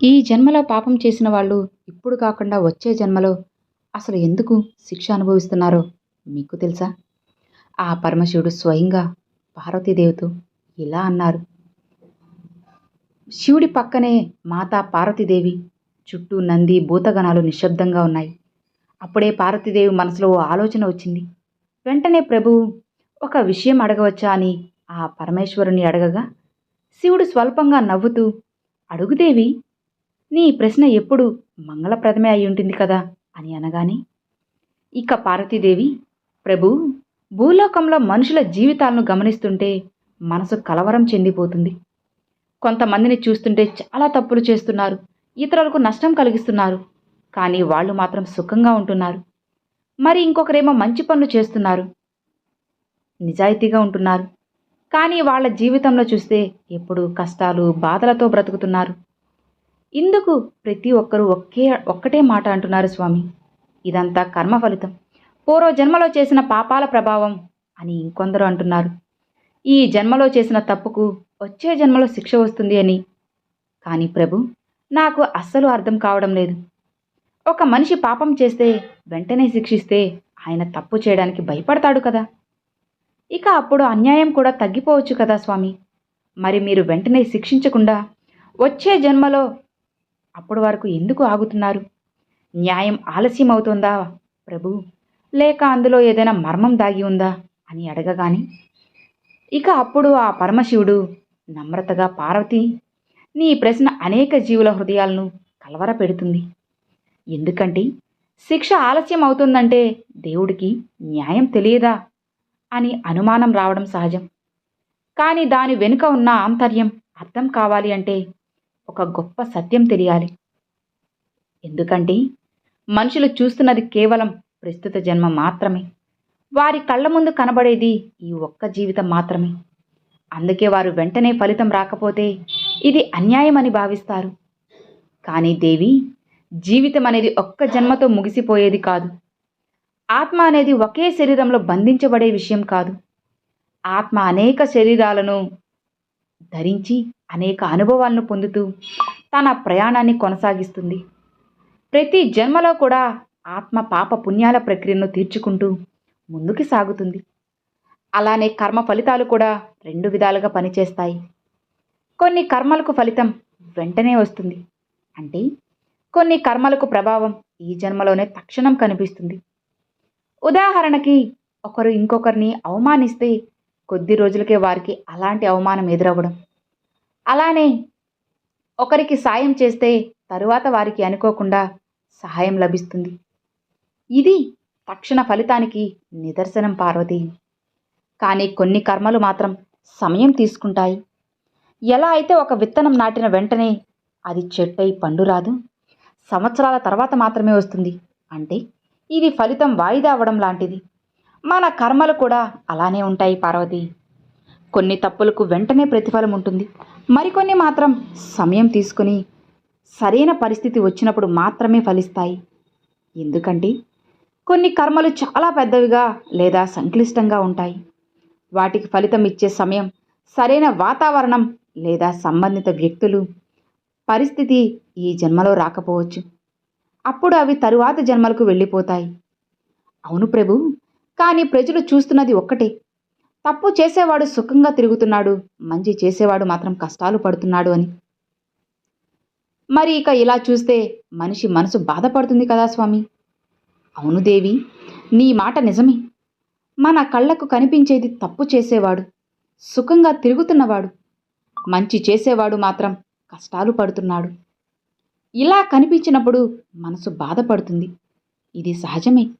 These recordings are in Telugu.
ఈ జన్మలో పాపం చేసిన వాళ్ళు ఇప్పుడు కాకుండా వచ్చే జన్మలో అసలు ఎందుకు శిక్ష అనుభవిస్తున్నారో మీకు తెలుసా? ఆ పరమశివుడు స్వయంగా పార్వతీదేవితో ఇలా అన్నారు. శివుడి పక్కనే మాతా పార్వతీదేవి చుట్టూ నంది భూతగణాలు నిశ్శబ్దంగా ఉన్నాయి. అప్పుడే పార్వతీదేవి మనసులో ఓ ఆలోచన వచ్చింది. వెంటనే ప్రభువు ఒక విషయం అడగవచ్చా అని ఆ పరమేశ్వరుని అడగగా శివుడు స్వల్పంగా నవ్వుతూ అడుగుదేవి నీ ప్రశ్న ఎప్పుడు మంగళప్రదమే అయి ఉంటుంది కదా? అని అనగానే ఇక పార్వతీదేవి ప్రభు భూలోకంలో మనుషుల జీవితాలను గమనిస్తుంటే మనసు కలవరం చెందిపోతుంది. కొంతమందిని చూస్తుంటే చాలా తప్పులు చేస్తున్నారు ఇతరులకు నష్టం కలిగిస్తున్నారు కానీ వాళ్ళు మాత్రం సుఖంగా ఉంటున్నారు. మరి ఇంకొకరేమో మంచి పనులు చేస్తున్నారు నిజాయితీగా ఉంటున్నారు. కానీ వాళ్ళ జీవితంలో చూస్తే ఎప్పుడు కష్టాలు బాధలతో బ్రతుకుతున్నారు. ఇందుకు ప్రతి ఒక్కరూ ఒకే ఒక్కటే మాట అంటున్నారు స్వామి. ఇదంతా కర్మ ఫలితం. పూర్వ జన్మలో చేసిన పాపాల ప్రభావం అని ఇంకొందరు అంటున్నారు. ఈ జన్మలో చేసిన తప్పుకు వచ్చే జన్మలో శిక్ష వస్తుంది అని. కానీ ప్రభు నాకు అస్సలు అర్థం కావడం లేదు. ఒక మనిషి పాపం చేస్తే వెంటనే శిక్షిస్తే ఆయన తప్పు చేయడానికి భయపడతాడు కదా. ఇక అప్పుడు అన్యాయం కూడా తగ్గిపోవచ్చు కదా స్వామి. మరి మీరు వెంటనే శిక్షించకుండా వచ్చే జన్మలో అప్పటి వరకు ఎందుకు ఆగుతున్నారు? న్యాయం ఆలస్యం అవుతుందా ప్రభు? లేక అందులో ఏదైనా మర్మం దాగి ఉందా? అని అడగగాని ఇక అప్పుడు ఆ పరమశివుడు నమ్రతగా పార్వతి నీ ప్రశ్న అనేక జీవుల హృదయాలను కలవరపెడుతుంది. ఎందుకంటే శిక్ష ఆలస్యం అవుతుందంటే దేవుడికి న్యాయం తెలియదా? అని అనుమానం రావడం సహజం. కానీ దాని వెనుక ఉన్న ఆంతర్యం అర్థం కావాలి అంటే ఒక గొప్ప సత్యం తెలియాలి. ఎందుకంటే మనుషులు చూస్తున్నది కేవలం ప్రస్తుత జన్మ మాత్రమే. వారి కళ్ళ ముందు కనబడేది ఈ ఒక్క జీవితం మాత్రమే. అందుకే వారు వెంటనే ఫలితం రాకపోతే ఇది అన్యాయం అని భావిస్తారు. కానీ దేవి జీవితం అనేది ఒక్క జన్మతో ముగిసిపోయేది కాదు. ఆత్మ అనేది ఒకే శరీరంలో బంధించబడే విషయం కాదు. ఆత్మ అనేక శరీరాలను ధరించి అనేక అనుభవాలను పొందుతూ తన ప్రయాణాన్ని కొనసాగిస్తుంది. ప్రతి జన్మలో కూడా ఆత్మ పాప పుణ్యాల ప్రక్రియను తీర్చుకుంటూ ముందుకు సాగుతుంది. అలానే కర్మ ఫలితాలు కూడా రెండు విధాలుగా పనిచేస్తాయి. కొన్ని కర్మలకు ఫలితం వెంటనే వస్తుంది. అంటే కొన్ని కర్మలకు ప్రభావం ఈ జన్మలోనే తక్షణం కనిపిస్తుంది. ఉదాహరణకి ఒకరు ఇంకొకరిని అవమానిస్తే కొద్ది రోజులకే వారికి అలాంటి అవమానం ఎదురవ్వడం. అలానే ఒకరికి సాయం చేస్తే తరువాత వారికి అనుకోకుండా సహాయం లభిస్తుంది. ఇది తక్షణ ఫలితానికి నిదర్శనం పార్వతి. కానీ కొన్ని కర్మలు మాత్రం సమయం తీసుకుంటాయి. ఎలా అయితే ఒక విత్తనం నాటిన వెంటనే అది చెట్టై పండు రాదు. సంవత్సరాల తర్వాత మాత్రమే వస్తుంది. అంటే ఇది ఫలితం వాయిదా అవ్వడం లాంటిది. మన కర్మలు కూడా అలానే ఉంటాయి పార్వతి. కొన్ని తప్పులకు వెంటనే ప్రతిఫలం ఉంటుంది. మరికొన్ని మాత్రం సమయం తీసుకుని సరైన పరిస్థితి వచ్చినప్పుడు మాత్రమే ఫలిస్తాయి. ఎందుకంటే కొన్ని కర్మలు చాలా పెద్దవిగా లేదా సంక్లిష్టంగా ఉంటాయి. వాటికి ఫలితం ఇచ్చే సమయం సరైన వాతావరణం లేదా సంబంధిత వ్యక్తులు పరిస్థితి ఈ జన్మలో రాకపోవచ్చు. అప్పుడు అవి తరువాత జన్మలకు వెళ్ళిపోతాయి. అవును ప్రభు కానీ ప్రజలు చూస్తున్నది ఒక్కటే. తప్పు చేసేవాడు సుఖంగా తిరుగుతున్నాడు మంచి చేసేవాడు మాత్రం కష్టాలు పడుతున్నాడు అని. మరి ఇక ఇలా చూస్తే మనిషి మనసు బాధపడుతుంది కదా స్వామి? అవును దేవి నీ మాట నిజమే. మన కళ్ళకు కనిపించేది తప్పు చేసేవాడు సుఖంగా తిరుగుతున్నవాడు మంచి చేసేవాడు మాత్రం కష్టాలు పడుతున్నాడు. ఇలా కనిపించినప్పుడు మనసు బాధపడుతుంది. ఇది సహజమే.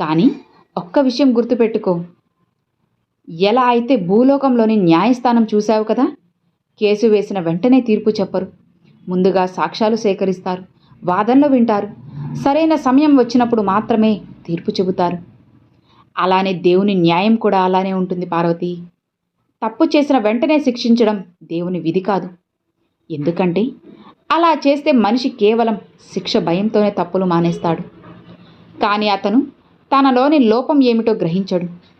కానీ ఒక్క విషయం గుర్తుపెట్టుకో ఎలా అయితే భూలోకంలోని న్యాయస్థానం చూశావు కదా? కేసు వేసిన వెంటనే తీర్పు చెప్పరు. ముందుగా సాక్ష్యాలు సేకరిస్తారు. వాదనలు వింటారు. సరైన సమయం వచ్చినప్పుడు మాత్రమే తీర్పు చెబుతారు. అలానే దేవుని న్యాయం కూడా అలానే ఉంటుంది పార్వతి. తప్పు చేసిన వెంటనే శిక్షించడం దేవుని విధి కాదు. ఎందుకంటే అలా చేస్తే మనిషి కేవలం శిక్ష భయంతోనే తప్పులు మానేస్తాడు. కానీ అతను తనలోని లోపం ఏమిటో గ్రహించడు.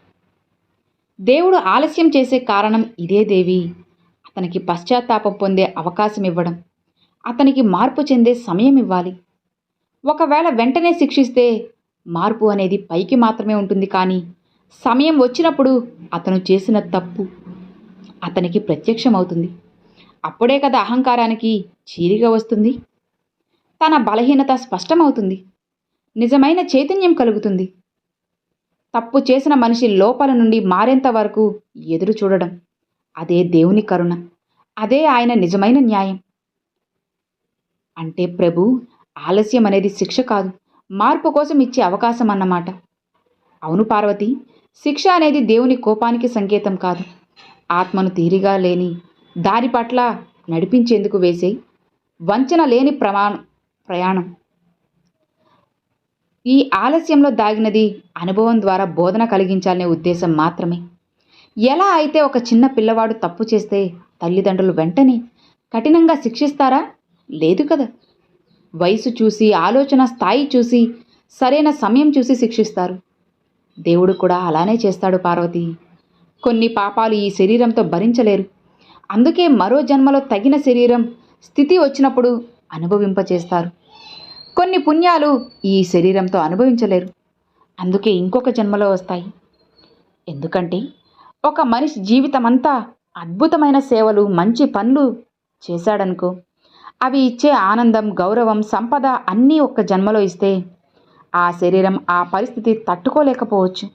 దేవుడు ఆలస్యం చేసే కారణం ఇదే దేవి. అతనికి పశ్చాత్తాపం పొందే అవకాశం ఇవ్వడం అతనికి మార్పు చెందే సమయం ఇవ్వాలి. ఒకవేళ వెంటనే శిక్షిస్తే మార్పు అనేది పైకి మాత్రమే ఉంటుంది కానీ సమయం వచ్చినప్పుడు అతను చేసిన తప్పు అతనికి ప్రత్యక్షమవుతుంది. అప్పుడే కదా అహంకారానికి చీరిగా వస్తుంది. తన బలహీనత స్పష్టమవుతుంది. నిజమైన చైతన్యం కలుగుతుంది. తప్పు చేసిన మనిషి లోపల నుండి మారేంత వరకు ఎదురు చూడడం. అదే దేవుని కరుణ. అదే ఆయన నిజమైన న్యాయం. అంటే ప్రభు ఆలస్యం అనేది శిక్ష కాదు. మార్పు కోసం ఇచ్చే అవకాశం అన్నమాట. అవును పార్వతి శిక్ష అనేది దేవుని కోపానికి సంకేతం కాదు. ఆత్మను తీరిగా లేని దారి పట్ల నడిపించేందుకు వేసే వంచన లేని ప్రమాణం ప్రయాణం. ఈ ఆలస్యంలో దాగినది అనుభవం ద్వారా బోధన కలిగించాలనే ఉద్దేశం మాత్రమే. ఎలా అయితే ఒక చిన్న పిల్లవాడు తప్పు చేస్తే తల్లిదండ్రులు వెంటనే కఠినంగా శిక్షిస్తారా? లేదు కదా. వయసు చూసి ఆలోచన స్థాయి చూసి సరైన సమయం చూసి శిక్షిస్తారు. దేవుడు కూడా అలానే చేస్తాడు పార్వతి. కొన్ని పాపాలు ఈ శరీరంతో భరించలేరు. అందుకే మరో జన్మలో తగిన శరీరం స్థితి వచ్చినప్పుడు అనుభవింపచేస్తారు. కొన్ని పుణ్యాలు ఈ శరీరంతో అనుభవించలేరు. అందుకే ఇంకొక జన్మలో వస్తాయి. ఎందుకంటే ఒక మనిషి జీవితమంతా అద్భుతమైన సేవలు మంచి పనులు చేశాడనుకో అవి ఇచ్చే ఆనందం గౌరవం సంపద అన్నీ ఒక్క జన్మలో ఇస్తే ఆ శరీరం ఆ పరిస్థితి తట్టుకోలేకపోవచ్చు.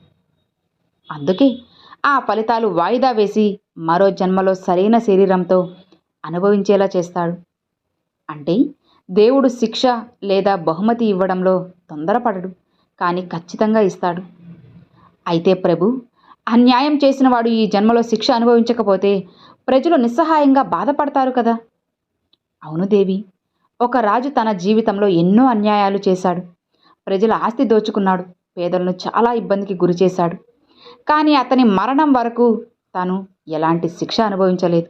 అందుకే ఆ ఫలితాలు వాయిదా వేసి మరో జన్మలో సరైన శరీరంతో అనుభవించేలా చేస్తాడు. అంటే దేవుడు శిక్ష లేదా బహుమతి ఇవ్వడంలో తొందరపడడు కానీ ఖచ్చితంగా ఇస్తాడు. అయితే ప్రభు అన్యాయం చేసిన వాడు ఈ జన్మలో శిక్ష అనుభవించకపోతే ప్రజలు నిస్సహాయంగా బాధపడతారు కదా? అవును దేవి ఒక రాజు తన జీవితంలో ఎన్నో అన్యాయాలు చేశాడు. ప్రజల ఆస్తి దోచుకున్నాడు పేదలను చాలా ఇబ్బందికి గురి చేశాడు కానీ అతని మరణం వరకు తాను ఎలాంటి శిక్ష అనుభవించలేదు.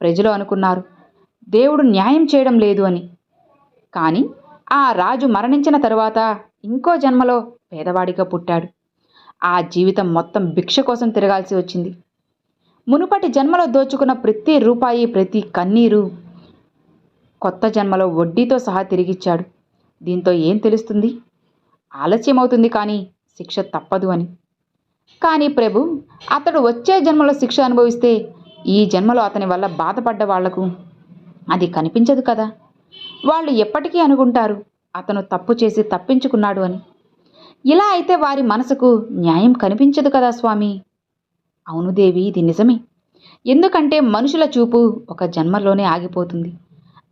ప్రజలు అనుకున్నారు దేవుడు న్యాయం చేయడం లేదు అని. కానీ ఆ రాజు మరణించిన తరువాత ఇంకో జన్మలో పేదవాడిగా పుట్టాడు. ఆ జీవితం మొత్తం భిక్ష కోసం తిరగాల్సి వచ్చింది. మునుపటి జన్మలో దోచుకున్న ప్రతి రూపాయి ప్రతి కన్నీరు కొత్త జన్మలో వడ్డీతో సహా తిరిగిచ్చాడు. దీంతో ఏం తెలుస్తుంది? ఆలస్యమవుతుంది కానీ శిక్ష తప్పదు అని. కానీ ప్రభు అతడు వచ్చే జన్మలో శిక్ష అనుభవిస్తే ఈ జన్మలో అతని వల్ల బాధపడ్డ వాళ్ళకు అది కనిపించదు కదా. వాళ్ళు ఎప్పటికీ అనుకుంటారు అతను తప్పు చేసి తప్పించుకున్నాడు అని. ఇలా అయితే వారి మనసుకు న్యాయం కనిపించదు కదా స్వామి. అవును దేవి ఇది నిజమే. ఎందుకంటే మనుషుల చూపు ఒక జన్మలోనే ఆగిపోతుంది.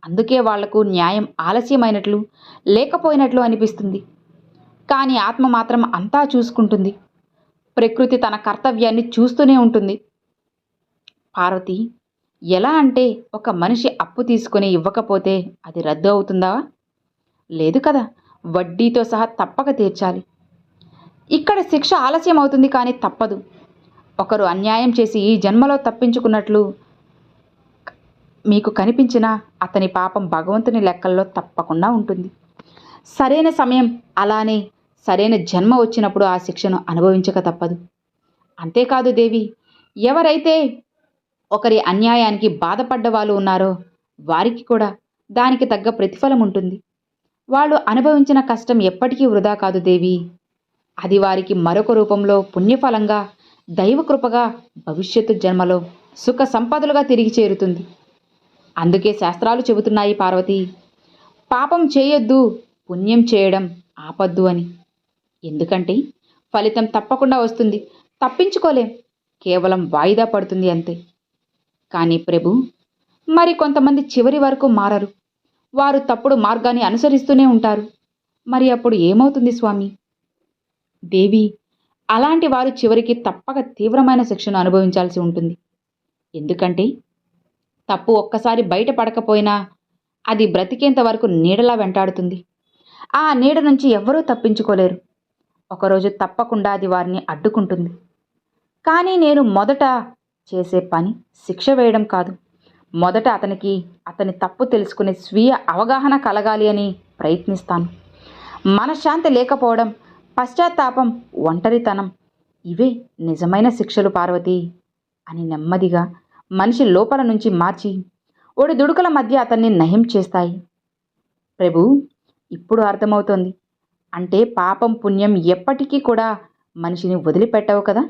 అందుకే వాళ్ళకు న్యాయం ఆలస్యమైనట్లు లేకపోయినట్లు అనిపిస్తుంది. కానీ ఆత్మ మాత్రం అంతా చూసుకుంటుంది. ప్రకృతి తన కర్తవ్యాన్ని చూస్తూనే ఉంటుంది. పార్వతి ఎలా అంటే ఒక మనిషి అప్పు తీసుకొని ఇవ్వకపోతే అది రద్దు అవుతుందా? లేదు కదా. వడ్డీతో సహా తప్పక తీర్చాలి. ఇక్కడ శిక్ష ఆలస్యం అవుతుంది కానీ తప్పదు. ఒకరు అన్యాయం చేసి ఈ జన్మలో తప్పించుకున్నట్లు మీకు కనిపించిన అతని పాపం భగవంతుని లెక్కల్లో తప్పకుండా ఉంటుంది. సరైన సమయం అలానే సరైన జన్మ వచ్చినప్పుడు ఆ శిక్షను అనుభవించక తప్పదు. అంతేకాదు దేవి ఎవరైతే ఒకరి అన్యాయానికి బాధపడ్డ వాళ్ళు ఉన్నారో. వారికి కూడా దానికి తగ్గ ప్రతిఫలం ఉంటుంది. వాళ్ళు అనుభవించిన కష్టం ఎప్పటికీ వృధా కాదు దేవి. అది వారికి మరొక రూపంలో పుణ్యఫలంగా దైవకృపగా భవిష్యత్తు జన్మలో సుఖ సంపదలుగా తిరిగి చేరుతుంది. అందుకే శాస్త్రాలు చెబుతున్నాయి పార్వతి పాపం చేయొద్దు పుణ్యం చేయడం ఆపద్దు అని. ఎందుకంటే ఫలితం తప్పకుండా వస్తుంది. తప్పించుకోలేం. కేవలం వాయిదా పడుతుంది అంతే. కానీ ప్రభు మరి కొంతమంది చివరి వరకు మారరు. వారు తప్పుడు మార్గాన్ని అనుసరిస్తూనే ఉంటారు. మరి అప్పుడు ఏమవుతుంది స్వామి? దేవి అలాంటి వారు చివరికి తప్పక తీవ్రమైన శిక్షను అనుభవించాల్సి ఉంటుంది. ఎందుకంటే తప్పు ఒక్కసారి బయటపడకపోయినా అది బ్రతికేంత వరకు నీడలా వెంటాడుతుంది. ఆ నీడ నుంచి ఎవ్వరూ తప్పించుకోలేరు. ఒకరోజు తప్పకుండా అది వారిని అడ్డుకుంటుంది. కానీ నేను మొదట చేసే పని శిక్ష వేయడం కాదు. మొదట అతనికి అతని తప్పు తెలుసుకునే స్వీయ అవగాహన కలగాలి అని ప్రయత్నిస్తాను. మనశ్శాంతి లేకపోవడం పశ్చాత్తాపం ఒంటరితనం ఇవే నిజమైన శిక్షలు పార్వతి అని నెమ్మదిగా మనిషి లోపల నుంచి మార్చి ఒడి దుడుకుల మధ్య అతన్ని నయం చేస్తాయి. ప్రభు ఇప్పుడు అర్థమవుతోంది. అంటే పాపం పుణ్యం ఎప్పటికీ కూడా మనిషిని వదిలిపెట్టవు కదా?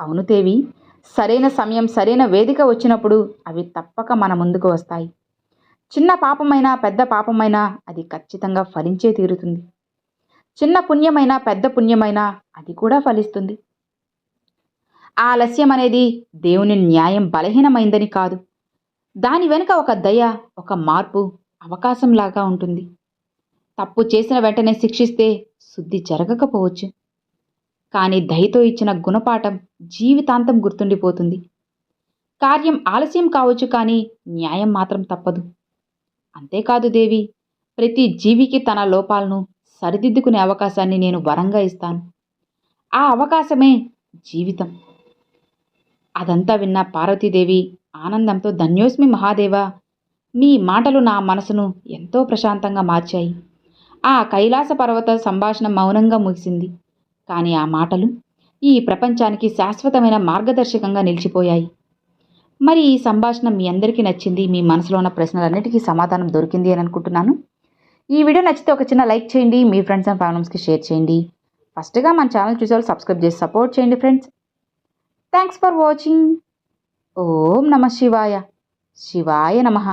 అవును దేవి సరైన సమయం సరైన వేదిక వచ్చినప్పుడు అవి తప్పక మన ముందుకు వస్తాయి. చిన్న పాపమైనా పెద్ద పాపమైనా అది ఖచ్చితంగా ఫలించే తీరుతుంది. చిన్న పుణ్యమైనా పెద్ద పుణ్యమైనా అది కూడా ఫలిస్తుంది. ఆలస్యం అనేది దేవుని న్యాయం బలహీనమైందని కాదు. దాని వెనుక ఒక దయ ఒక మార్పు అవకాశంలాగా ఉంటుంది. తప్పు చేసిన వెంటనే శిక్షిస్తే శుద్ధి జరగకపోవచ్చు. కానీ దయతో ఇచ్చిన గుణపాఠం జీవితాంతం గుర్తుండిపోతుంది. కార్యం ఆలస్యం కావచ్చు కానీ న్యాయం మాత్రం తప్పదు. అంతేకాదు దేవి ప్రతి జీవికి తన లోపాలను సరిదిద్దుకునే అవకాశాన్ని నేను వరంగా ఇస్తాను. ఆ అవకాశమే జీవితం. అదంతా విన్న పార్వతీదేవి ఆనందంతో ధన్యోస్మి మహాదేవ మీ మాటలు నా మనసును ఎంతో ప్రశాంతంగా మార్చాయి. ఆ కైలాస పర్వత సంభాషణ మౌనంగా ముగిసింది. కానీ ఆ మాటలు ఈ ప్రపంచానికి శాశ్వతమైన మార్గదర్శకంగా నిలిచిపోయాయి. మరి ఈ సంభాషణ మీ అందరికీ నచ్చింది? మీ మనసులో ఉన్న ప్రశ్నలన్నిటికీ సమాధానం దొరికింది అని అనుకుంటున్నాను. ఈ వీడియో నచ్చితే ఒక చిన్న లైక్ చేయండి మీ ఫ్రెండ్స్ అండ్ ఫ్యామిలీస్కి షేర్ చేయండి. ఫస్ట్గా మన ఛానల్ చూసే వాళ్ళు సబ్స్క్రైబ్ చేసి సపోర్ట్ చేయండి friends. Thanks for watching. Om నమ శివాయ. శివాయ నమః.